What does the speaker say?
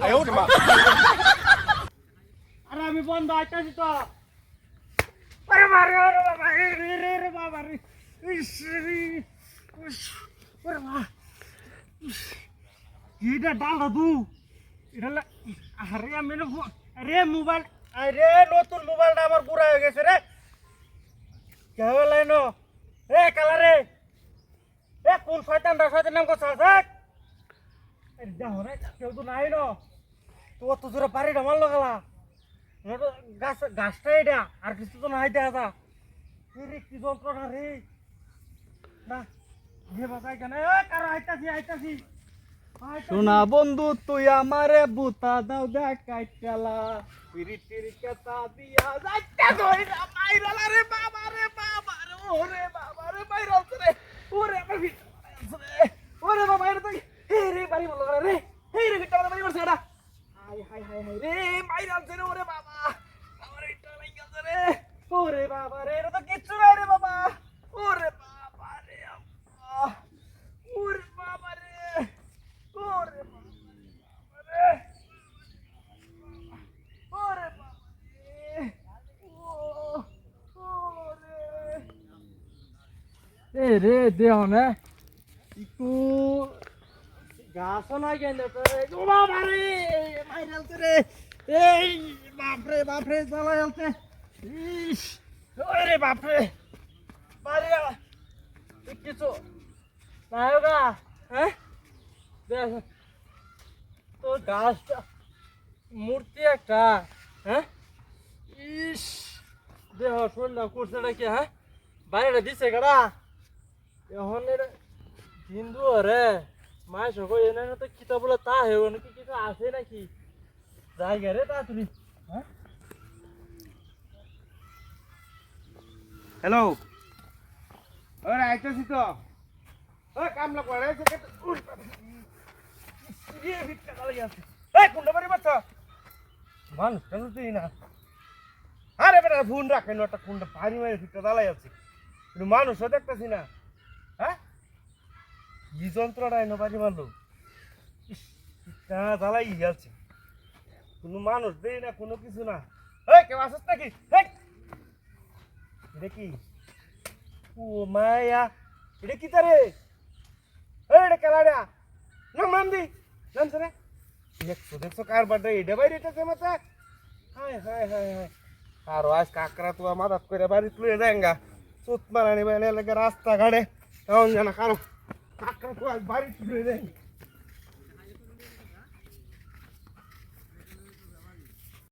哎呦我的妈！ আরে আমি বন্ধ আইতাছি তো আরে মারে আরে বাবা রে রে রে রে বাবা রে ইস রে ইস, ওরে মা ইস, এটা ডাল দু এটা লা- আরে আমি না ফো- আরে মোবাইল আরে নতুন মোবাইলটা আমার পুরা হয়ে গেছে রে কে হলাই নো এ কালারে এ কোন শয়তানটা শয়তান নাম কথা আছে আরে নো। শোনা বন্ধু, তুই আমারে বুতা দাও দেখাই চালা পিরি টিরি কেতা দিয়া যাইতে ধইরা মাইরালা রে বাবা রে ওরে বাবা রে মাইরাল রে ওরে আমার ভিতর রে ওরে বাবা এর তো হে রে বাড়ি বলো রে হে রে ভিতর বাড়ি বলছে এটা হাই হাই হাই হাই রে মাইরাল রে ওরে বাবা আমার এটা লাইগা রে ওরে বাবা রে, এটা তো কিচ্ছু নাই রে বাবা। ওরে বাবা রে ওরে বাবা রে, ওরে বাবা রে, ওরে বাবা রে। ওরে দেহ না। একটু গাছও নাই কেন ও বাবা রে, মাইরাল রে। এই বাপরে বাপরে জ্বালাই আলতে ইস ওরে বাপরে বাড়ি কিছু নায়কা হ্যাঁ দেখ তোর গাছটা মূর্তি একটা হ্যাঁ ইস দেহ শুনলাম কুর্সাটা কি হ্যাঁ বাইরে দিছে কারা এখন এটা হিন্দু রে মায় সব এনে তো কিতা বলে তা হেব নাকি কিছু আছে নাকি জায়গা রে তাড়াতাড়ি হ্যাঁ হ্যালো ওরে আইতেছি তো। ও, কামলা করে এই কোনটা বাড়ি বাচ্চা মানুষ কেন তুই না। আরে বেটা, ফোন রাখেন একটা কোনটা ভারী মারি ভিক্ষা দালাই আছে। কিন্তু মানুষও দেখতেছি না। হ্যাঁ? কি যন্ত্রটা এনে বাড়ি মারলো? দালাই গেছে কোনো মানুষ দেই না, কোনো কিছু না। এই, কেউ আসিস নাকি? এই! এটা কি ও মায়া এটা কি তারে এই এটা কেলাড়া নাম নাম দি নাম রে দেখছ দেখছ কার বাড়ি এটা বাইরে এটাছে মাথা হায় হায় হায় হায় আর আজ কাকরা তো মাদাত করে বাড়ি তুলে দেঙ্গা সুত মারানি বাইনে লাগে রাস্তা ঘাটে তখন জানা কারও কাকরা তো আজ বাড়ি তুলে দেয়